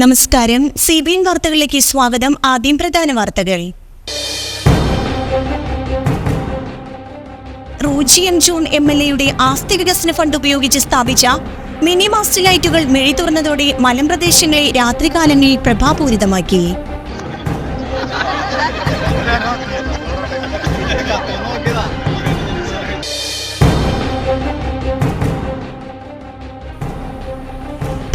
നമസ്കാരം. C B N വാർത്തകളിലേക്ക് സ്വാഗതം. ആദ്യം പ്രധാന വാർത്തകൾ. Roji M John M L എയുടെ ആസ്തി വികസന ഫണ്ട് ഉപയോഗിച്ച് സ്ഥാപിച്ച മിനി മാസ്റ്റ് ലൈറ്റുകൾ മെഴി തുറന്നതോടെ മലമ്പ്രദേശങ്ങളെ രാത്രികാലങ്ങളിൽ പ്രഭാപൂരിതമാക്കി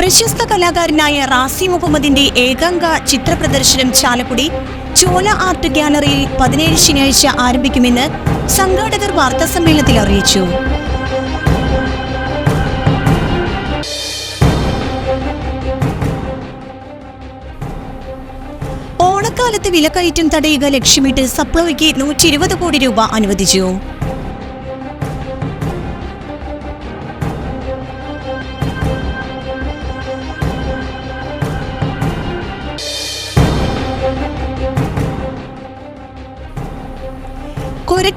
പ്രശസ്ത കലാകാരനായ റാസി മുഹമ്മദിന്റെ ഏകാംഗ ചിത്ര പ്രദർശനം ചാലക്കുടി ചോല ആർട്ട് ഗ്യാലറിയിൽ പതിനേഴ് ശനിയാഴ്ച ആരംഭിക്കുമെന്ന് സംഘാടകർ വാർത്താ സമ്മേളനത്തിൽ അറിയിച്ചു. ഓണക്കാലത്ത് വിലക്കയറ്റം തടയുക ലക്ഷ്യമിട്ട് സപ്ലോയ്ക്ക് നൂറ്റി കോടി രൂപ അനുവദിച്ചു.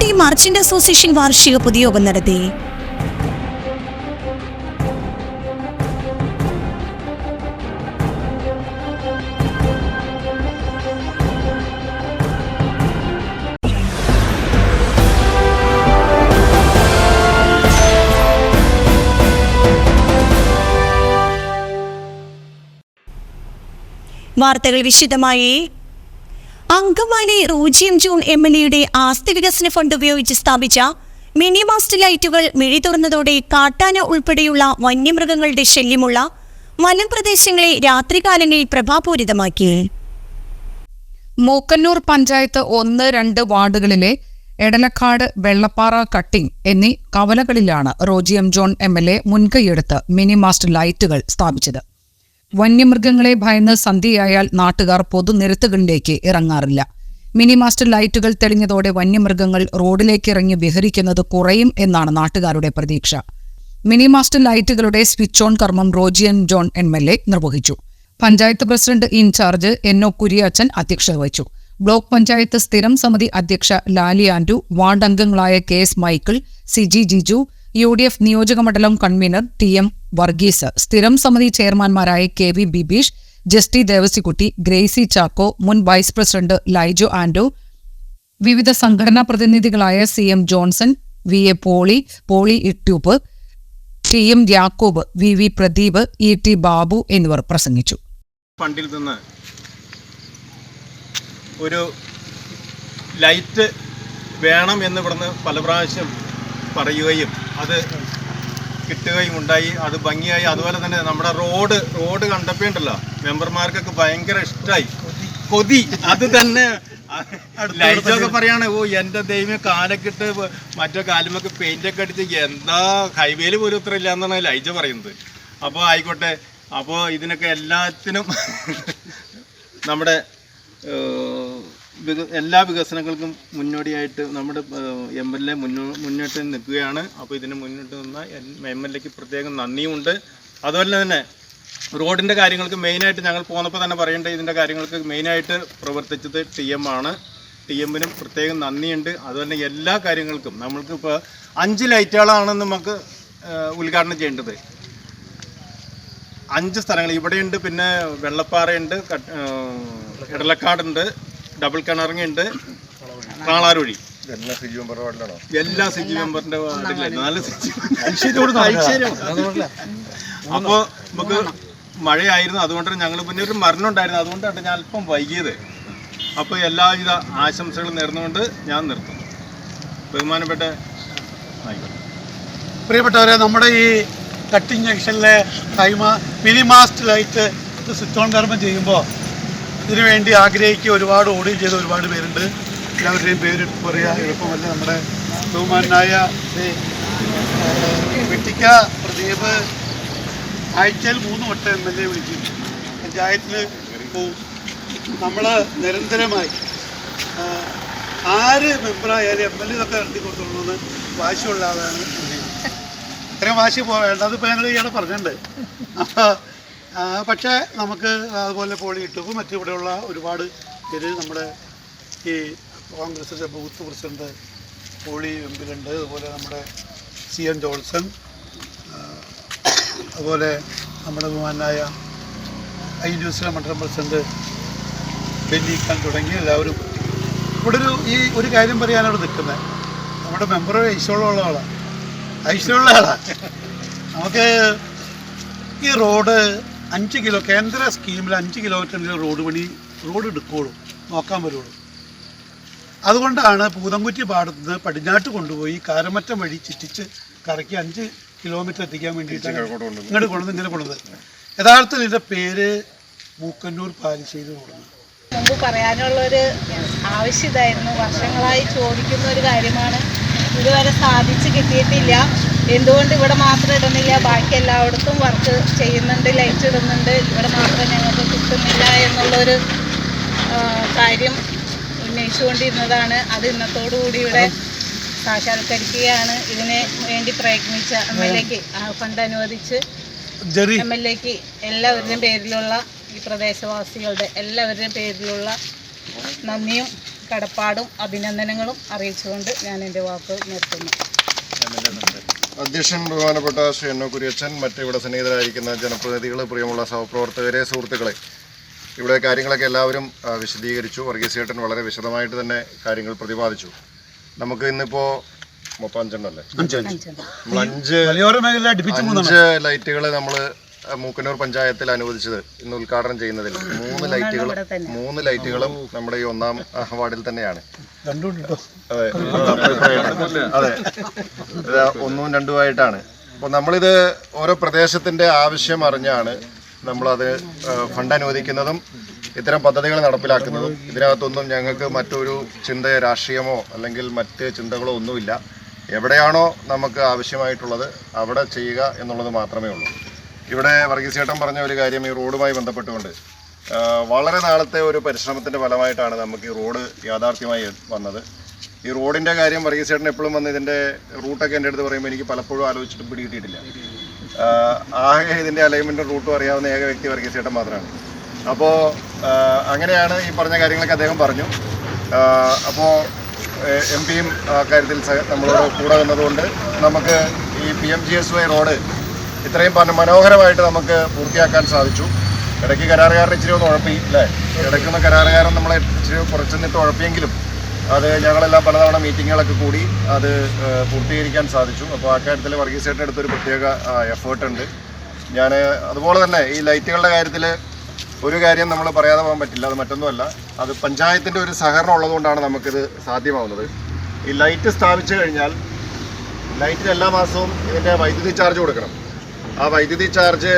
കൊരട്ടി മർച്ചന്റ് അസോസിയേഷൻ വാർഷിക പൊതുയോഗം നടത്തി. വാർത്തകൾ വിശദമായി. Angamaly Roji M John M L എയുടെ ആസ്തി വികസന ഫണ്ട് ഉപയോഗിച്ച് സ്ഥാപിച്ച മിനി മാസ്റ്റ് ലൈറ്റുകൾ മിഴി തുറന്നതോടെ കാട്ടാന ഉൾപ്പെടെയുള്ള വന്യമൃഗങ്ങളുടെ ശല്യമുള്ള മലമ്പ്രദേശങ്ങളെ രാത്രികാലങ്ങളിൽ പ്രഭാപൂരിതമാക്കി. മൂക്കന്നൂർ പഞ്ചായത്ത് ഒന്ന് രണ്ട് വാർഡുകളിലെ എടലക്കാട് വെള്ളപ്പാറ കട്ടിംഗ് എന്നീ കവലകളിലാണ് Roji M John M L A മുൻകൈയെടുത്ത് മിനി മാസ്റ്റ് ലൈറ്റുകൾ സ്ഥാപിച്ചത്. വന്യമൃഗങ്ങളെ ഭയന്ന് സന്ധ്യയായാൽ നാട്ടുകാർ പൊതുനിരത്തുകളിലേക്ക് ഇറങ്ങാറില്ല. മിനി മാസ്റ്റർ ലൈറ്റുകൾ തെളിഞ്ഞതോടെ വന്യമൃഗങ്ങൾ റോഡിലേക്ക് ഇറങ്ങി വിഹരിക്കുന്നത് കുറയും എന്നാണ് നാട്ടുകാരുടെ പ്രതീക്ഷ. മിനി മാസ്റ്റർ ലൈറ്റുകളുടെ സ്വിച്ച് ഓൺ കർമ്മം Roji M John M L A നിർവഹിച്ചു. Panchayat president incharge N O Kuriachan അധ്യക്ഷത വഹിച്ചു. ബ്ലോക്ക് പഞ്ചായത്ത് സ്ഥിരം സമിതി അധ്യക്ഷ ലാലി ആൻഡു വാർഡ് അംഗങ്ങളായ K S Michael Siji Jiju U D F നിയോജകമണ്ഡലം കൺവീനർ ടി എം വർഗീസ്. സ്ഥിരം സമിതി ചെയർമാൻമാരായ K V Bibeesh Justy Devasikutty Gracy Chacko മുൻ വൈസ് പ്രസിഡന്റ് ലൈജോ ആൻഡോ വിവിധ സംഘടനാ പ്രതിനിധികളായ C M Johnson V A Poly Poly Ittoop T M Yakob V V Pradeep E T Babu എന്നിവർ പ്രസംഗിച്ചു. ഫണ്ടിൽ നിന്ന് ഒരു ലൈറ്റ് വേണം എന്ന് ഇവിടുന്ന് പല പ്രാവശ്യം പറയുകയും അത് കിട്ടുകയും ഉണ്ടായി. അത് ഭംഗിയായി. അതുപോലെ തന്നെ നമ്മുടെ റോഡ് റോഡ് കണ്ടപ്പോ ഉണ്ടല്ലോ മെമ്പർമാർക്കൊക്കെ ഭയങ്കര ഇഷ്ടമായി കൊതി. അത് തന്നെ. ലൈറ്റൊക്കെ പറയാണ് ഓ എന്റെ ദൈവം കാലക്കിട്ട് മറ്റേ കാലുമൊക്കെ പെയിന്റൊക്കെ അടിച്ച് എന്താ ഹൈവേയിൽ പോലും ഉത്തരം ഇല്ല എന്നാണ് ലൈജ പറയുന്നത്. അപ്പോൾ ആയിക്കോട്ടെ. അപ്പോൾ ഇതിനൊക്കെ എല്ലാത്തിനും നമ്മുടെ എല്ലാ വികസനങ്ങൾക്കും മുന്നോടിയായിട്ട് നമ്മുടെ എം എൽ എ മുന്നോട്ട് നിൽക്കുകയാണ്. അപ്പോൾ ഇതിന് മുന്നോട്ട് നിന്ന എം എൽ എക്ക് പ്രത്യേകം നന്ദിയുമുണ്ട് അതുപോലെ തന്നെ റോഡിന്റെ കാര്യങ്ങൾക്ക് മെയിനായിട്ട് ഞങ്ങൾ പോന്നപ്പോൾ തന്നെ പറയേണ്ട ഇതിന്റെ കാര്യങ്ങൾക്ക് മെയിനായിട്ട് പ്രവർത്തിച്ചത് ടി എം ആണ്. ടി എമ്മിനും പ്രത്യേകം നന്ദിയുണ്ട്. അതുപോലെ എല്ലാ കാര്യങ്ങൾക്കും നമ്മൾക്കിപ്പോൾ അഞ്ച് ലൈറ്റുകളാണ് നമുക്ക് ഉദ്ഘാടനം ചെയ്യേണ്ടത്. അഞ്ച് സ്ഥലങ്ങൾ ഇവിടെയുണ്ട് പിന്നെ വെള്ളപ്പാറയുണ്ട് ഇടലക്കാടുണ്ട് ഡബിൾ കിണറങ്ങുണ്ട്. കാളാരൊഴി എല്ലാ സിജി മെമ്പർ വാർഡിലാണോ? എല്ലാ സിജി മെമ്പറിന്റെ വാർഡിലും. നാല് സിജി അപ്പോൾ നമുക്ക് മഴയായിരുന്നു. അതുകൊണ്ടാണ് ഞങ്ങൾ പിന്നെ ഒരു മരണം ഉണ്ടായിരുന്നു. അതുകൊണ്ടാണ് ഞാൻ അല്പം വൈകിയത്. അപ്പോൾ എല്ലാവിധ ആശംസകളും നേർന്നുകൊണ്ട് ഞാൻ നിർത്തും ബഹുമാനപ്പെട്ട പ്രിയപ്പെട്ടവരെ നമ്മുടെ ഈ കട്ടിങ് ജംഗ്ഷനിലെ Haima mini mast light switch on കർമ്മം ചെയ്യുമ്പോൾ ഇതിനു വേണ്ടി ആഗ്രഹിക്കുക. ഒരുപാട് ഓടുകയും ചെയ്ത ഒരുപാട് പേരുണ്ട്. എല്ലാവരുടെയും പേര് പറയുക എളുപ്പമല്ല. നമ്മുടെ ബഹുമാനായ വെട്ടിക്ക പ്രദീപ് ആഴ്ചയിൽ മൂന്ന് വട്ടം എം എൽ എ വിളിക്കും പഞ്ചായത്തിൽ പോവും നമ്മൾ നിരന്തരമായി ആര് മെമ്പറായാലും എം എൽ എ ഇതൊക്കെ കൊടുത്തോളൂന്ന് വാശിയുള്ള ആളാണ്. ഇത്രയും വാശി പോകേണ്ട അതിപ്പോൾ ഞങ്ങൾ ഇയാളെ പറഞ്ഞിട്ടുണ്ട്. അപ്പോൾ പക്ഷേ നമുക്ക് അതുപോലെ പോളി ഇട്ടു. മറ്റു ഇവിടെയുള്ള ഒരുപാട് പേര് നമ്മുടെ ഈ കോൺഗ്രസിന്റെ ബൂത്ത് പ്രസിഡന്റ് പോളി വെമ്പിലുണ്ട്. അതുപോലെ നമ്മുടെ സി എൻ ജോൺസൺ ആ, അതുപോലെ നമ്മുടെ ബഹുമാനായ ഐ ന്യൂസിലെ മണ്ഡലം പ്രസിഡന്റ് ഖാൻ തുടങ്ങി എല്ലാവരും. ഇവിടെ ഒരു ഈ ഒരു കാര്യം പറയാനാണ് നിൽക്കുന്നത്. നമ്മുടെ മെമ്പർ ഐശ്വര്യമുള്ള ആളാണ് ഐശ്വര്യമുള്ള ആളാണ് നമുക്ക് ഈ റോഡ് അഞ്ച് കിലോ കേന്ദ്ര സ്കീമിൽ അഞ്ച് കിലോമീറ്ററിന്റെ റോഡ് പണി റോഡ് എടുക്കുള്ളൂ. നോക്കാൻ വരുള്ളൂ അതുകൊണ്ടാണ് പൂതംകുറ്റി പാടത്ത് നിന്ന് പടിഞ്ഞാട്ട് കൊണ്ടുപോയി കാരമറ്റം വഴി ചുറ്റിച്ച് കറക്കി അഞ്ച് കിലോമീറ്റർ എത്തിക്കാൻ വേണ്ടിയിട്ടാണ് ഇങ്ങോട്ട് കൊണ്ടുവന്ന് ഇങ്ങനെ കൊണ്ടുവന്നത്. യഥാർത്ഥത്തിൽ ഇതിന്റെ പേര് മൂക്കന്നൂർ പാലിശ്ശേരി റോഡാണ്. മുമ്പ് പറയാനുള്ളൊരു ആവശ്യം ഇതായിരുന്നു. വർഷങ്ങളായി ചോദിക്കുന്ന ഒരു കാര്യമാണ്. ഇതുവരെ സാധിച്ചു കിട്ടിയിട്ടില്ല. എന്തുകൊണ്ട് ഇവിടെ മാത്രം ഇടുന്നില്ല? ബാക്കി എല്ലായിടത്തും വർക്ക് ചെയ്യുന്നുണ്ട് ലൈറ്റ് ഇടുന്നുണ്ട്. ഇവിടെ മാത്രം ഞങ്ങൾക്ക് കിട്ടുന്നില്ല എന്നുള്ളൊരു കാര്യം ഉന്നയിച്ചുകൊണ്ടിരുന്നതാണ്. അത് ഇന്നത്തോടുകൂടി ഇവിടെ സാക്ഷാത്കരിക്കുകയാണ്. ഇതിനെ വേണ്ടി പ്രയത്നിച്ച എം എൽ എക്ക് ഫണ്ട് അനുവദിച്ച് ജെറി. എം എൽ എക്ക് എല്ലാവരുടെയും പേരിലുള്ള ഈ പ്രദേശവാസികളുടെ എല്ലാവരുടെയും പേരിലുള്ള നന്ദിയും കടപ്പാടും അഭിനന്ദനങ്ങളും അറിയിച്ചുകൊണ്ട് ഞാൻ എന്റെ വാക്ക് നിർത്തുന്നു. അധ്യക്ഷൻ ബഹുമാനപ്പെട്ട ശ്രീ എണ്ണ കുര്യച്ചൻ മറ്റ് ഇവിടെ സന്നിഹിതരായിരിക്കുന്ന ജനപ്രതിനിധികൾ പ്രിയമുള്ള സഹപ്രവർത്തകരെ സുഹൃത്തുക്കളെ. ഇവിടെ കാര്യങ്ങളൊക്കെ എല്ലാവരും വിശദീകരിച്ചു. വർഗീസ് ചേട്ടൻ വളരെ വിശദമായിട്ട് തന്നെ കാര്യങ്ങൾ പ്രതിപാദിച്ചു. നമുക്ക് ഇന്നിപ്പോൾ മുപ്പത്തഞ്ചെണ്ണല്ലേ? അഞ്ച് അഞ്ച്. ലൈറ്റുകൾ നമ്മൾ മൂക്കന്നൂർ പഞ്ചായത്തിൽ അനുവദിച്ചത് ഇന്ന് ഉദ്ഘാടനം ചെയ്യുന്നതിൽ. മൂന്ന് ലൈറ്റുകളും മൂന്ന് ലൈറ്റുകളും നമ്മുടെ ഈ ഒന്നാം വാർഡിൽ തന്നെയാണ്. അതെ. അതെ. ഒന്നും രണ്ടുമായിട്ടാണ്. അപ്പോൾ നമ്മളിത് ഓരോ പ്രദേശത്തിന്റെ ആവശ്യം അറിഞ്ഞാണ് നമ്മളത് ഫണ്ട് അനുവദിക്കുന്നതും ഇത്തരം പദ്ധതികൾ നടപ്പിലാക്കുന്നതും. ഇതിനകത്തൊന്നും ഞങ്ങൾക്ക് മറ്റൊരു ചിന്ത രാഷ്ട്രീയമോ അല്ലെങ്കിൽ മറ്റ് ചിന്തകളോ ഒന്നുമില്ല. എവിടെയാണോ നമുക്ക് ആവശ്യമായിട്ടുള്ളത് അവിടെ ചെയ്യുക എന്നുള്ളത് മാത്രമേ ഉള്ളൂ. ഇവിടെ വർഗീസ് ചേട്ടൻ പറഞ്ഞ ഒരു കാര്യം ഈ റോഡുമായി ബന്ധപ്പെട്ടുകൊണ്ട് വളരെ നാളത്തെ ഒരു പരിശ്രമത്തിന്റെ ഫലമായിട്ടാണ് നമുക്ക് ഈ റോഡ് യാഥാർത്ഥ്യമായി വന്നത്. ഈ റോഡിന്റെ കാര്യം വർഗീസ് ചേട്ടൻ എപ്പോഴും വന്ന് ഇതിന്റെ റൂട്ടൊക്കെ എന്റെ അടുത്ത് പറയുമ്പോൾ എനിക്ക് പലപ്പോഴും ആലോചിച്ചിട്ട് പിടികിട്ടിയിട്ടില്ല. ആകെ ഇതിന്റെ അലൈൻമെന്റും റൂട്ടും അറിയാവുന്ന ഏക വ്യക്തി വർഗീസ് മാത്രമാണ്. അപ്പോൾ അങ്ങനെയാണ് ഈ പറഞ്ഞ കാര്യങ്ങളൊക്കെ അദ്ദേഹം പറഞ്ഞു. അപ്പോൾ എം പിയും കാര്യത്തിൽ നമ്മളോട് കൂടെ വന്നതുകൊണ്ട് നമുക്ക് ഈ P M G S Y road ഇത്രയും മനോഹരമായിട്ട് നമുക്ക് പൂർത്തിയാക്കാൻ സാധിച്ചു. ഇടയ്ക്ക് കരാറുകാരൻ ഇച്ചിരി ഒന്ന് ഉഴപ്പി അല്ലേ? ഇടയ്ക്കുന്ന കരാറുകാരൻ നമ്മളെ ഇച്ചിരി കുറച്ചെന്നിട്ട് ഉഴപ്പിയെങ്കിലും അത് ഞങ്ങളെല്ലാം പലതവണ മീറ്റിങ്ങുകളൊക്കെ കൂടി അത് പൂർത്തീകരിക്കാൻ സാധിച്ചു. അപ്പോൾ ആ കാര്യത്തിൽ വർഗീസ് ചേട്ടന്റെ അടുത്തൊരു പ്രത്യേക എഫേർട്ട് ഉണ്ട്. ഞാൻ അതുപോലെ തന്നെ ഈ ലൈറ്റുകളുടെ കാര്യത്തിൽ ഒരു കാര്യം നമ്മൾ പറയാതെ പോകാൻ പറ്റില്ല അത് മറ്റൊന്നുമല്ല. അത് പഞ്ചായത്തിന്റെ ഒരു സഹകരണം ഉള്ളതുകൊണ്ടാണ് നമുക്കിത് സാധ്യമാവുന്നത്. ഈ ലൈറ്റ് സ്ഥാപിച്ചു കഴിഞ്ഞാൽ ലൈറ്റിന് എല്ലാ മാസവും ഇതിന്റെ വൈദ്യുതി ചാർജ് കൊടുക്കണം. ആ വൈദ്യുതി ചാർജ്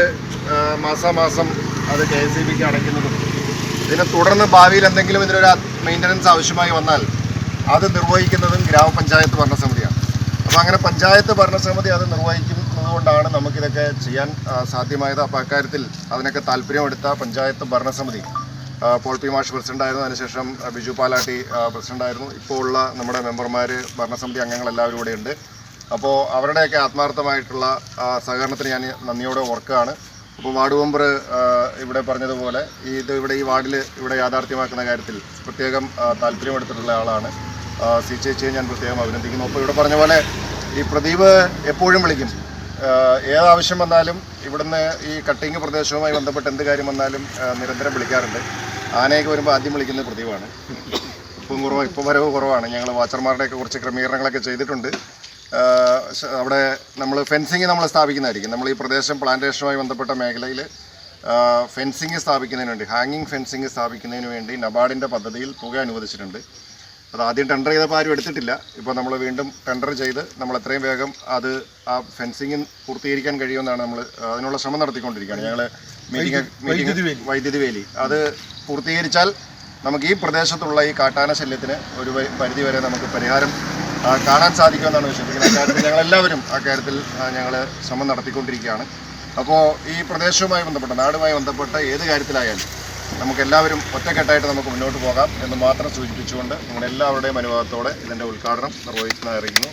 മാസാമാസം അത് കെ എസ് ഇ ബിക്ക് അടയ്ക്കുന്നതും. ഇതിനെ തുടർന്ന് ഭാവിയിൽ എന്തെങ്കിലും ഇതിനൊരു മെയിന്റനൻസ് ആവശ്യമായി വന്നാൽ അത് നിർവഹിക്കുന്നതും ഗ്രാമപഞ്ചായത്ത് ഭരണസമിതിയാണ്. അപ്പോൾ അങ്ങനെ പഞ്ചായത്ത് ഭരണസമിതി അത് നിർവഹിക്കുന്നതുകൊണ്ടാണ് നമുക്കിതൊക്കെ ചെയ്യാൻ സാധ്യമായത്. അപ്പോൾ അക്കാര്യത്തിൽ അതിനൊക്കെ താല്പര്യമെടുത്ത പഞ്ചായത്ത് ഭരണസമിതി പോൾ പി മാഷ് പ്രസിഡന്റായിരുന്നു അതിനുശേഷം ബിജു പാലാട്ടി പ്രസിഡന്റായിരുന്നു ഇപ്പോൾ ഉള്ള നമ്മുടെ മെമ്പർമാർ ഭരണസമിതി അംഗങ്ങൾ എല്ലാവരും ഇവിടെ ഉണ്ട് അപ്പോൾ അവരുടെയൊക്കെ ആത്മാർത്ഥമായിട്ടുള്ള സഹകരണത്തിന് ഞാൻ നന്ദിയോടെ ഓർക്കുകയാണ്. അപ്പോൾ വാർഡ് മെമ്പർ ഇവിടെ പറഞ്ഞതുപോലെ ഇത് ഇവിടെ ഈ വാർഡിൽ ഇവിടെ യാഥാർത്ഥ്യമാക്കുന്ന കാര്യത്തിൽ പ്രത്യേകം താല്പര്യമെടുത്തിട്ടുള്ള ആളാണ്. സി ചേച്ചിയെ ഞാൻ പ്രത്യേകം അഭിനന്ദിക്കുന്നു. അപ്പോൾ ഇവിടെ പറഞ്ഞ പോലെ ഈ പ്രദീപ് എപ്പോഴും വിളിക്കും. ഏതാവശ്യം വന്നാലും ഇവിടുന്ന് ഈ കട്ടിങ് പ്രദേശവുമായി ബന്ധപ്പെട്ട് എന്ത് കാര്യം വന്നാലും നിരന്തരം വിളിക്കാറുണ്ട്. ആനയൊക്കെ വരുമ്പോൾ ആദ്യം വിളിക്കുന്നത് പ്രദീപാണ്. ഇപ്പം കുറവ് ഇപ്പം വരവ് കുറവാണ്. ഞങ്ങൾ വാച്ചർമാരുടെയൊക്കെ കുറച്ച് ക്രമീകരണങ്ങളൊക്കെ ചെയ്തിട്ടുണ്ട്. അവിടെ നമ്മൾ ഫെൻസിങ് നമ്മൾ സ്ഥാപിക്കുന്നതായിരിക്കും. നമ്മൾ ഈ പ്രദേശം പ്ലാന്റേഷനുമായി ബന്ധപ്പെട്ട മേഖലയിൽ ഫെൻസിങ് സ്ഥാപിക്കുന്നതിന് വേണ്ടി ഹാങ്ങിങ് ഫെൻസിങ് സ്ഥാപിക്കുന്നതിന് വേണ്ടി നബാർഡിന്റെ പദ്ധതിയിൽ തുക അനുവദിച്ചിട്ടുണ്ട്. അത് ആദ്യം ടെൻഡർ ചെയ്തപ്പോൾ ആരും എടുത്തിട്ടില്ല. ഇപ്പോൾ നമ്മൾ വീണ്ടും ടെൻഡർ ചെയ്ത് നമ്മൾ എത്രയും വേഗം അത് ആ ഫെൻസിങ് പൂർത്തീകരിക്കാൻ കഴിയുമെന്നാണ് നമ്മൾ അതിനുള്ള ശ്രമം നടത്തിക്കൊണ്ടിരിക്കുകയാണ്. ഞങ്ങൾ മീറ്റിംഗ് വൈദ്യുതി മീറ്റിംഗ് വൈദ്യുതി വേലി. അത് പൂർത്തീകരിച്ചാൽ നമുക്ക് ഈ പ്രദേശത്തുള്ള ഈ കാട്ടാന ശല്യത്തിന് ഒരു പരിധി വരെ നമുക്ക് പരിഹാരം കാണാൻ സാധിക്കുമെന്നാണ് വിശ്വസിക്കുന്നത്. അക്കാര്യത്തിൽ ഞങ്ങളെല്ലാവരും കാര്യത്തിൽ ഞങ്ങൾ ശ്രമം നടത്തിക്കൊണ്ടിരിക്കുകയാണ്. അപ്പോൾ ഈ പ്രദേശവുമായി ബന്ധപ്പെട്ട നാടുമായി ബന്ധപ്പെട്ട ഏത് കാര്യത്തിലായാലും നമുക്ക് എല്ലാവരും ഒറ്റക്കെട്ടായിട്ട് നമുക്ക് മുന്നോട്ട് പോകാം എന്ന് മാത്രം സൂചിപ്പിച്ചുകൊണ്ട് നിങ്ങളുടെ എല്ലാവരുടെയും അനുഭവത്തോടെ ഇതിന്റെ ഉദ്ഘാടനം നിർവഹിക്കുന്നതായിരിക്കുന്നു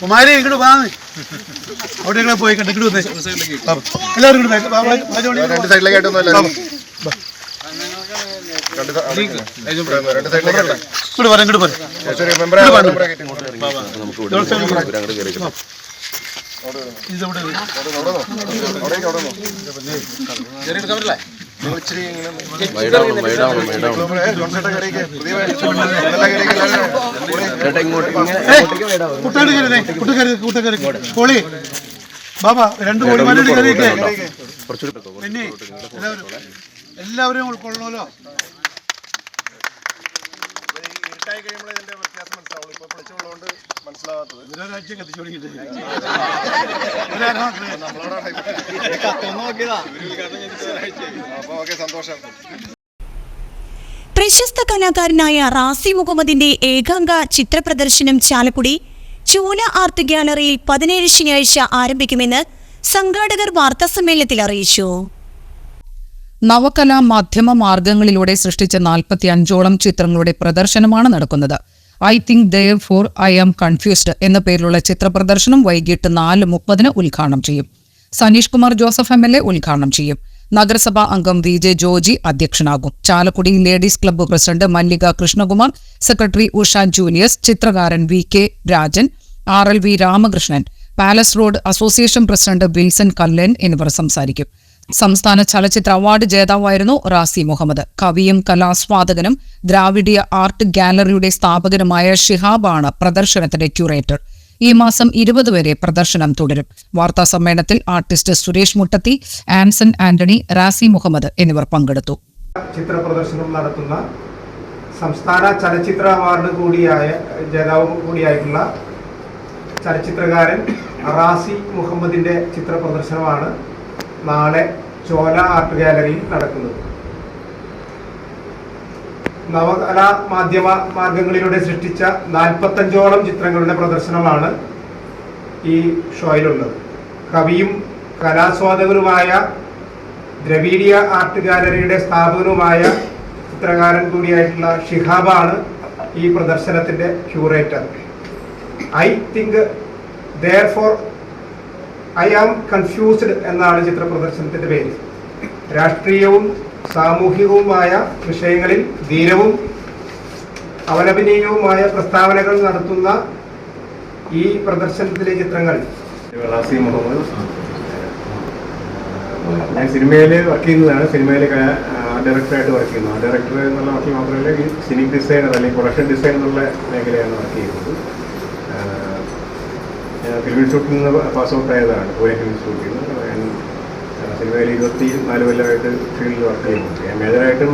കുമാരി ഇങ്ങോട്ട് അവിടെ പോയി കണ്ടിട്ട് എല്ലാവരും രണ്ട് സൈഡിലേക്കായിട്ടൊന്നും എല്ലാവരും രണ്ട് സ- അവിടെ ഇരിക്കുന്നു. രണ്ട് സൈഡിലേക്കായിട്ട് ഇങ്ങോട്ട് കോളി ബാബാ രണ്ട് കോഴിമാരോട് കയറിയൊക്കെ പിന്നെ എല്ലാവരും ഉൾക്കൊള്ളണമല്ലോ ഇരുട്ടായി കഴിയുമ്പോഴേ ഇതിന്റെ വ്യത്യാസം മനസ്സിലാവുള്ളൂ. ഇപ്പൊ പൊളിച്ചുള്ളതുകൊണ്ട് മനസ്സിലാവാത്തത്. ഓരോ രാജ്യം കത്തിച്ചു തുടങ്ങിയിട്ട് അപ്പൊ ഓക്കെ സന്തോഷം. പ്രശസ്ത കലാകാരനായ റാസി മുഹമ്മദിന്റെ ഏകാംഗ ചിത്രപ്രദർശനം ചാലക്കുടി ചൂല ആർട്ട് ഗ്യാലറിയിൽ പതിനേഴ് ശനിയാഴ്ച ആരംഭിക്കുമെന്ന് സംഘാടകർ വാർത്താസമ്മേളനത്തിൽ അറിയിച്ചു. നവകലാ മാധ്യമ മാർഗങ്ങളിലൂടെ സൃഷ്ടിച്ച നാൽപ്പത്തി അഞ്ചോളം ചിത്രങ്ങളുടെ പ്രദർശനമാണ് നടക്കുന്നത്. I think therefore I am confused എന്ന പേരിലുള്ള ചിത്ര പ്രദർശനം വൈകിട്ട് നാല് മുപ്പതിന് ഉദ്ഘാടനം ചെയ്യും. Saneesh Kumar Joseph M L A ഉദ്ഘാടനം ചെയ്യും. നഗരസഭാ അംഗം V J Joji അധ്യക്ഷനാകും. Chalakudy Ladies Club president Mallika Krishnakumar secretary Usha Julius ചിത്രകാരൻ V K Rajan R L V Ramakrishnan Palace Road Association president Wilson Kallan എന്നിവർ സംസാരിക്കും. സംസ്ഥാന ചലച്ചിത്ര അവാർഡ് ജേതാവായിരുന്നു റാസി മുഹമ്മദ്. കവിയും കലാസ്വാദകനും ദ്രാവിഡിയ ആർട്ട് ഗാലറിയുടെ സ്ഥാപകനുമായ ഷിഹാബാണ് പ്രദർശനത്തിന്റെ ക്യൂറേറ്റർ. ഈ മാസം ഇരുപത് വരെ പ്രദർശനം തുടരും. വാർത്താ സമ്മേളനത്തിൽ artist Suresh Muttathi Anson Antony Rasi Muhammad എന്നിവർ പങ്കെടുത്തു. ചിത്ര പ്രദർശനം നടത്തുന്ന സംസ്ഥാന ചലച്ചിത്ര അവാർഡ് കൂടിയായ ജേതാവ് കൂടിയായിട്ടുള്ള ചലച്ചിത്രകാരൻ റാസി മുഹമ്മദിന്റെ ചിത്ര പ്രദർശനമാണ് നാളെ ചോല ആർട്ട് ഗാലറിയിൽ നടക്കുന്നത്. നവകലാ മാധ്യമ മാർഗങ്ങളിലൂടെ സൃഷ്ടിച്ച നാൽപ്പത്തഞ്ചോളം ചിത്രങ്ങളുടെ പ്രദർശനമാണ് ഈ ഷോയിലുള്ളത്. കവിയും കലാസ്വാദകനുമായ ദ്രവീഡിയ ആർട്ട് ഗാലറിയുടെ സ്ഥാപകനുമായ ചിത്രകാരൻ കൂടിയായിട്ടുള്ള ഷിഹാബാണ് ഈ പ്രദർശനത്തിന്റെ curator. I think therefore I am confused എന്നാണ് ചിത്ര പ്രദർശനത്തിന്റെ പേര്. രാഷ്ട്രീയവും സാമൂഹികവുമായ വിഷയങ്ങളിൽ ധീരവും അവലപനീയവുമായ പ്രസ്താവനകൾ നടത്തുന്ന ഈ പ്രദർശനത്തിലെ ചിത്രങ്ങൾ. ഞാൻ സിനിമയിൽ വർക്ക് ചെയ്യുന്നതാണ്. സിനിമയിൽ ഡയറക്ടറായിട്ട് വർക്ക് ചെയ്യുന്നത് ഡയറക്ടർ എന്നുള്ള വർക്ക് മാത്രമല്ല ഈ സിനിമ ഡിസൈനർ അല്ലെങ്കിൽ പ്രൊഡക്ഷൻ ഡിസൈൻ എന്നുള്ള മേഖലയാണ് വർക്ക് ചെയ്യുന്നത്. ഫിലിം നിന്ന് പാസ് ഔട്ട് ആയതാണ്. കോഴിയ ഫിലിം ഇൻസ്റ്റിറ്റ്യൂട്ടിൽ നിന്ന്. സിനിമയിൽ ഇരുപത്തി നാല് കൊല്ലമായിട്ട് ഫീൽഡിൽ വർക്ക് ചെയ്യുന്നുണ്ട്. ഞാൻ മേജറായിട്ടും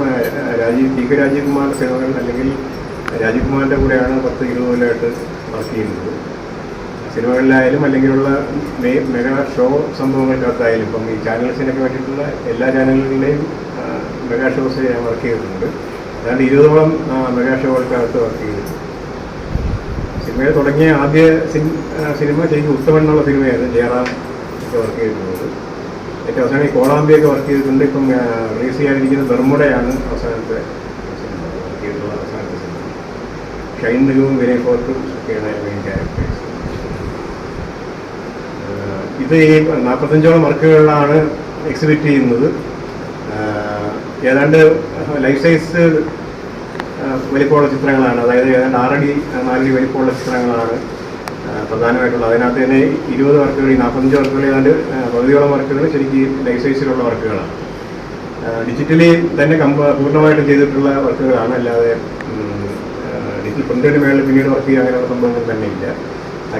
രാജീവ് ടി കെ രാജീവ് കുമാർ സിനിമകൾ അല്ലെങ്കിൽ രാജീവ് കുമാറിന്റെ കൂടെയാണ് പത്ത് ഇരുപത് കൊല്ലമായിട്ട് വർക്ക് ചെയ്യുന്നത്. സിനിമകളിലായാലും അല്ലെങ്കിലുള്ള മെഗാ ഷോ സംഭവങ്ങൾക്കകത്തായാലും ഇപ്പം ഈ ചാനൽസിനൊക്കെ വേണ്ടിയിട്ടുള്ള എല്ലാ ചാനലുകളുടെയും ആ, മെഗാ ഷോസ് ഞാൻ വർക്ക് ചെയ്തിട്ടുണ്ട് അതാണ്ട് ഇരുപതോളം മെഗാ ഷോകൾക്കകത്ത് വർക്ക് ചെയ്തിട്ടുണ്ട് സിനിമയിൽ തുടങ്ങിയ ആദ്യ സിനിമ ശരിക്കും ഉത്തമൻ എന്നുള്ള സിനിമയായിരുന്നു. ജയറാം വർക്ക് ചെയ്തിട്ടുള്ളത് ഏറ്റവും അവസാനം ഈ കോളാമ്പിയൊക്കെ വർക്ക് ചെയ്തിട്ടുണ്ട്. ഇപ്പം റിലീസ് ചെയ്യാനിരിക്കുന്ന ബെർമുടയാണ് അവസാനത്തെ സിനിമ. വർക്ക് ചെയ്തിട്ടുള്ള അവസാനത്തെ സിനിമ. ഷൈൻ നിലവും വിനയ് ഫോർട്ടും ക്യാരക്ടേഴ്സ് ഇത് ഈ നാൽപ്പത്തഞ്ചോളം വർക്കുകളിലാണ് എക്സിബിറ്റ് ചെയ്യുന്നത്. ഏതാണ്ട് ലൈഫ് സൈസ് വലിപ്പമുള്ള ചിത്രങ്ങളാണ്. അതായത് ഏതാണ്ട് ആറടി നാലടി വലിപ്പമുള്ള ചിത്രങ്ങളാണ് പ്രധാനമായിട്ടുള്ളത്. അതിനകത്ത് തന്നെ ഇരുപത് വർക്കുകൾ നാൽപ്പത്തഞ്ച് വർക്കുകൾ ഏതാണ്ട് പകുതിയോളം വർക്കുകൾ ശരിക്കും ലൈഫ് സൈസിലുള്ള വർക്കുകളാണ്. ഡിജിറ്റലി തന്നെ കമ്പ പൂർണമായിട്ടും ചെയ്തിട്ടുള്ള വർക്കുകളാണ്. അല്ലാതെ ഡിജിറ്റൽ പ്രിന്റിന് മേളിൽ പിന്നീട് വർക്ക് ചെയ്യുക അങ്ങനെയുള്ള സംഭവങ്ങൾ തന്നെ ഇല്ല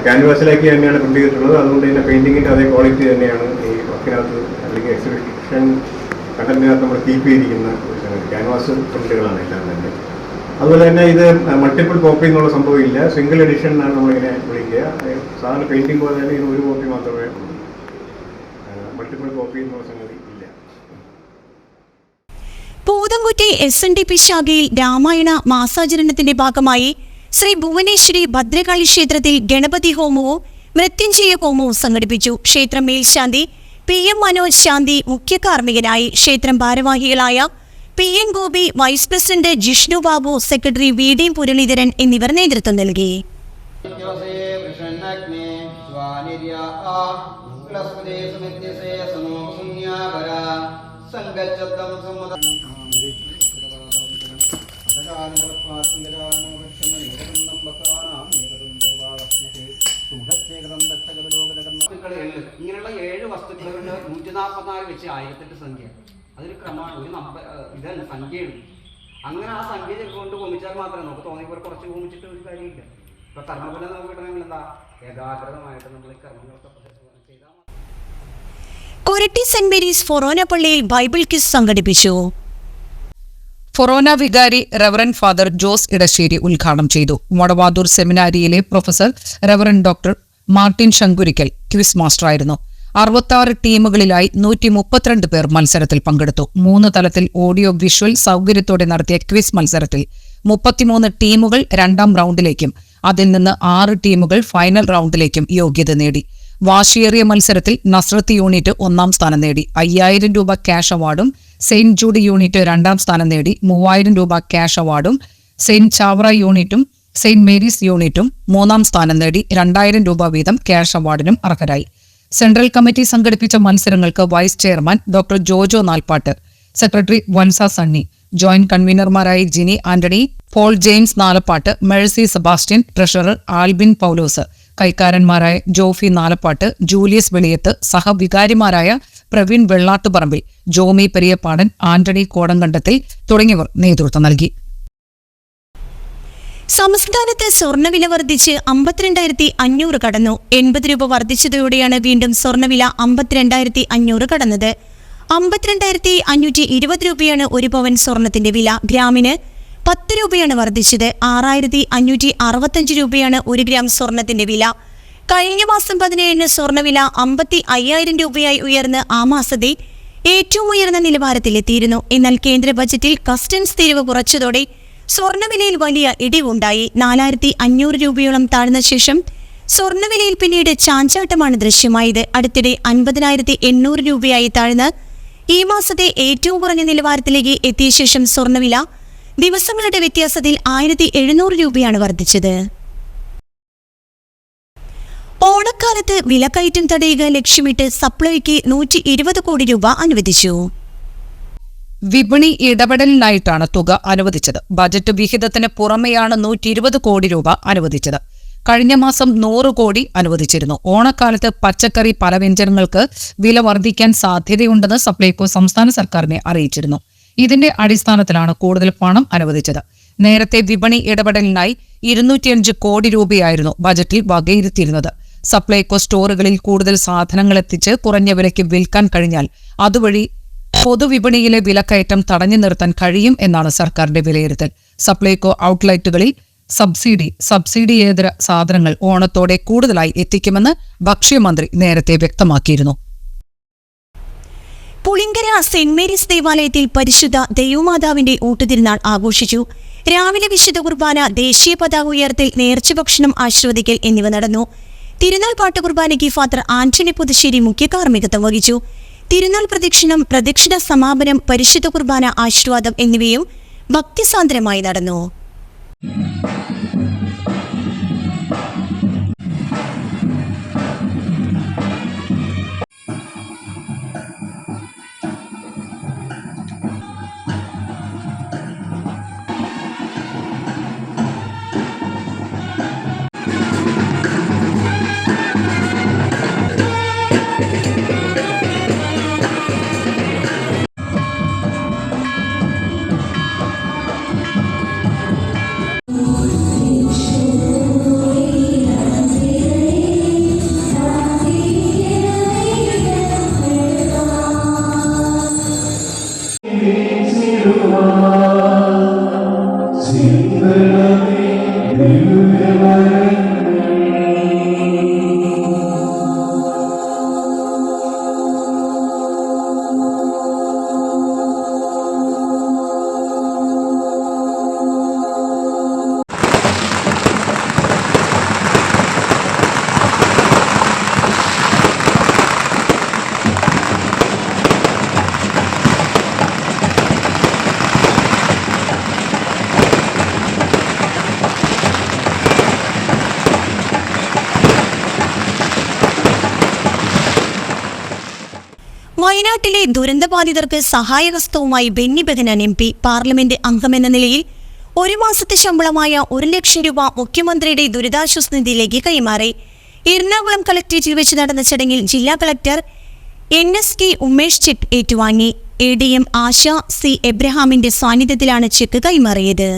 ക്യാൻവാസിലേക്ക് തന്നെയാണ് പ്രിന്റ് ചെയ്തിട്ടുള്ളത്. അതുകൊണ്ട് തന്നെ പെയിന്റിങ്ങിന്റെ അതേ ക്വാളിറ്റി തന്നെയാണ് ഈ വർക്കിനകത്ത് അല്ലെങ്കിൽ എക്സിബിഷൻ കണ്ടന്റിനകത്ത് നമ്മൾ കീപ്പ് ചെയ്തിരിക്കുന്ന ക്യാൻവാസ് പ്രിന്റുകളാണ് എല്ലാം തന്നെ. അതുപോലെ തന്നെ ഇത് മൾട്ടിപ്പിൾ കോപ്പി എന്നുള്ള സംഭവം ഇല്ല. സിംഗിൾ എഡിഷൻ എന്നാണ് നമ്മളിങ്ങനെ വിളിക്കുക. സാധാരണ പെയിന്റിംഗ് പോലെ തന്നെ ഇതിന് ഒരു കോപ്പി മാത്രമേ ഉള്ളൂ. മൾട്ടിപ്പിൾ കോപ്പി എന്നുള്ള സംഗതി ഇല്ല. Poothamkutti S N D P ശാഖയിൽ രാമായണ മാസാചരണത്തിന്റെ ഭാഗമായി ശ്രീ ഭുവനേശ്വരി ഭദ്രകാളി ക്ഷേത്രത്തിൽ ഗണപതി ഹോമവും മൃത്യുഞ്ജയ ഹോമവും സംഘടിപ്പിച്ചു. ക്ഷേത്രം മേൽശാന്തി പി എം മനോജ് ശാന്തി മുഖ്യ കാർമ്മികനായി ക്ഷേത്രം ഭാരവാഹികളായ P N Gopi vice president Jishnu Babu secretary V D Muraleedharan എന്നിവർ നേതൃത്വം നൽകി. ഇങ്ങനെയുള്ള ഏഴ് വസ്തുക്കളുടെ നൂറ്റി നാൽപ്പത്തിനാല് വെച്ച് ആയിരത്തെട്ട് സംഖ്യ. അതൊരു ക്രമമാണ്. ഒരു നമ്പർ ഇതല്ല സംഖ്യയാണ്. അങ്ങനെ ആ സംഖ്യ കൊണ്ട് ഭൂമിച്ചാൽ മാത്രമേ നമുക്ക് തോന്നിയപ്പോൾ കുറച്ച് ഭൂമിച്ചിട്ട് ഒരു കാര്യമില്ല. ഇപ്പൊ കർമ്മഫലം നമുക്ക് കിട്ടണമെങ്കിൽ എന്താ? ഏകാഗ്രതമായിട്ട് നമ്മൾ ഈ കർമ്മങ്ങളൊക്കെ ചെയ്താൽ കൊരട്ടി സെന്റ് മേരീസ് ഫൊറോന പള്ളിയിൽ ബൈബിൾ കിസ് സംഘടിപ്പിച്ചു. ഫൊറോന വികാരി റെവറൻ ഫാദർ ജോസ് ഇടശ്ശേരി ഉദ്ഘാടനം ചെയ്തു. Vadavathoor സെമിനാരിയിലെ professor reverend doctor Martin Sankurikkal quiz മാസ്റ്ററായിരുന്നു. അറുപത്തി ടീമുകളിലായി നൂറ്റി മുപ്പത്തിരണ്ട് പേർ മത്സരത്തിൽ പങ്കെടുത്തു. മൂന്ന് തലത്തിൽ ഓഡിയോ വിഷ്വൽ സൗകര്യത്തോടെ നടത്തിയ ക്വിസ് മത്സരത്തിൽ മുപ്പത്തിമൂന്ന് ടീമുകൾ രണ്ടാം റൗണ്ടിലേക്കും അതിൽ നിന്ന് ആറ് ടീമുകൾ ഫൈനൽ റൗണ്ടിലേക്കും യോഗ്യത നേടി. വാശിയേറിയ മത്സരത്തിൽ നസ്രത്ത് യൂണിറ്റ് ഒന്നാം സ്ഥാനം നേടി. അയ്യായിരം രൂപ ക്യാഷ് അവാർഡും സെയിന്റ് ജൂഡ് യൂണിറ്റ് രണ്ടാം സ്ഥാനം നേടി. മൂവായിരം രൂപ ക്യാഷ് അവാർഡും സെയിന്റ് ചാവറ യൂണിറ്റും സെയിന്റ് മേരീസ് യൂണിറ്റും മൂന്നാം സ്ഥാനം നേടി. രണ്ടായിരം രൂപ വീതം ക്യാഷ് അവാർഡിനും അർഹരായി. സെൻട്രൽ കമ്മിറ്റി സംഘടിപ്പിച്ച മത്സരങ്ങൾക്ക് vice chairman doctor Jojo Nalappat secretary Vansa Sunny joint കൺവീനർമാരായി Jini Antony Paul James Nalappat Mercy Sebastian treasurer Albin Paulose കൈക്കാരന്മാരായ Jofy Nalappat Julius Veliyath സഹവികാരിമാരായ പ്രവീൺ വെള്ളാട്ടുപറമ്പിൽ ജോമി പെരിയപ്പാടൻ ആന്റണി കോടങ്കണ്ടത്തിൽ തുടങ്ങിയവർ നേതൃത്വം നൽകി. സംസ്ഥാനത്ത് സ്വർണവില വർദ്ധിച്ച് അമ്പത്തിരണ്ടായിരത്തി അഞ്ഞൂറ് കടന്നു. എൺപത് രൂപ വർദ്ധിച്ചതോടെയാണ് വീണ്ടും സ്വർണവില അമ്പത്തിരണ്ടായിരത്തി അഞ്ഞൂറ് കടന്നത്. അമ്പത്തിരണ്ടായിരത്തി അഞ്ഞൂറ്റി ഇരുപത് രൂപയാണ് ഒരു പവൻ സ്വർണത്തിന്റെ വില. ഗ്രാമിന് പത്ത് രൂപയാണ് വർദ്ധിച്ചത്. ആറായിരത്തി അഞ്ഞൂറ്റി അറുപത്തഞ്ച് രൂപയാണ് ഒരു ഗ്രാം സ്വർണത്തിന്റെ വില. കഴിഞ്ഞ മാസം പതിനേഴിന് സ്വർണവില അമ്പത്തി അയ്യായിരം രൂപയായി ഉയർന്ന് ആ മാസത്തെ ഏറ്റവും ഉയർന്ന നിലവാരത്തിലെത്തിയിരുന്നു. എന്നാൽ കേന്ദ്ര ബജറ്റിൽ കസ്റ്റംസ് തീരുവ കുറച്ചതോടെ സ്വർണവിലയിൽ വലിയ ഇടിവുണ്ടായി. നാലായിരത്തി അഞ്ഞൂറ് രൂപയോളം താഴ്ന്ന ശേഷം സ്വർണവിലയിൽ പിന്നീട് ചാഞ്ചാട്ടമാണ് ദൃശ്യമായത്. അടുത്തിടെ അൻപതിനായിരത്തി എണ്ണൂറ് രൂപയായി താഴ്ന്ന് ഈ മാസത്തെ ഏറ്റവും കുറഞ്ഞ നിലവാരത്തിലേക്ക് എത്തിയ ശേഷം സ്വർണവില ദിവസങ്ങളുടെ വ്യത്യാസത്തിൽ ആയിരത്തി എഴുന്നൂറ് രൂപയാണ് വർദ്ധിച്ചത്. ഓണക്കാലത്ത് വിലക്കയറ്റം തടയുക ലക്ഷ്യമിട്ട് സപ്ലൈക്ക് നൂറ്റി കോടി രൂപ അനുവദിച്ചു. വിപണി ഇടപെടലിനായിട്ടാണ് തുക അനുവദിച്ചത്. ബജറ്റ് വിഹിതത്തിന് പുറമെയാണ് നൂറ്റി കോടി രൂപ അനുവദിച്ചത്. കഴിഞ്ഞ മാസം നൂറ് കോടി അനുവദിച്ചിരുന്നു. ഓണക്കാലത്ത് പച്ചക്കറി പലവ്യഞ്ജനങ്ങൾക്ക് വില വർദ്ധിക്കാൻ സാധ്യതയുണ്ടെന്ന് സപ്ലൈകോ സംസ്ഥാന സർക്കാരിനെ അറിയിച്ചിരുന്നു. ഇതിന്റെ അടിസ്ഥാനത്തിലാണ് കൂടുതൽ പണം അനുവദിച്ചത്. നേരത്തെ വിപണി ഇടപെടലിനായി ഇരുന്നൂറ്റിയഞ്ച് കോടി രൂപയായിരുന്നു ബജറ്റിൽ വകയിരുത്തിയിരുന്നത്. സപ്ലൈകോ സ്റ്റോറുകളിൽ കൂടുതൽ സാധനങ്ങൾ എത്തിച്ച് കുറഞ്ഞ വിലയ്ക്ക് വിൽക്കാൻ കഴിഞ്ഞാൽ അതുവഴി പൊതുവിപണിയിലെ വിലക്കയറ്റം തടഞ്ഞു നിർത്താൻ കഴിയും എന്നാണ് സർക്കാരിന്റെ വിലയിരുത്തൽ. സപ്ലൈകോ ഔട്ട്ലെറ്റുകളിൽ സബ്സിഡി സബ്സിഡിയേതര സാധനങ്ങൾ ഓണത്തോടെ കൂടുതലായി എത്തിക്കുമെന്ന് ഭക്ഷ്യമന്ത്രി നേരത്തെ വ്യക്തമാക്കിയിരുന്നു. പുളിങ്കര സെന്റ് മേരീസ് ദേവാലയത്തിൽ പരിശുദ്ധ ദൈവമാതാവിന്റെ ഊട്ടുതിരുനാൾ ആഘോഷിച്ചു. രാവിലെ വിശുദ്ധ കുർബാന ദേശീയ പതാക ഉയർത്തിൽ നേർച്ച ഭക്ഷണം ആശ്രവദിക്കൽ എന്നിവ നടന്നു. തിരുനാൾ പാട്ട് കുർബാനയ്ക്ക് ഫാദർ ആന്റണി പുതുശ്ശേരി മുഖ്യ കാർമ്മികത്വം വഹിച്ചു. തിരുനാൾ പ്രദക്ഷിണം പ്രദക്ഷിണ സമാപനം പരിശുദ്ധ കുർബാന ആശീർവാദം എന്നിവയും ഭക്തിസാന്ദ്രമായി നടന്നു. Allah. വയനാട്ടിലെ ദുരന്തബാധിതർക്ക് സഹായഹസ്തവുമായി Benny Behanan M P parliament അംഗമെന്ന നിലയിൽ ഒരു മാസത്തെ ശമ്പളമായ ഒരു ലക്ഷം രൂപ മുഖ്യമന്ത്രിയുടെ ദുരിതാശ്വാസ നിധിയിലേക്ക് കൈമാറി. എറണാകുളം കളക്ടറേറ്റിൽ വെച്ച് നടന്ന ചടങ്ങിൽ ജില്ലാ collector N S K Umesh cheque ഏറ്റുവാങ്ങി. A D M Asha C എബ്രഹാമിന്റെ സാന്നിധ്യത്തിലാണ് ചെക്ക് കൈമാറിയത്.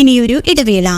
ഇനിയൊരു ഇടവേള.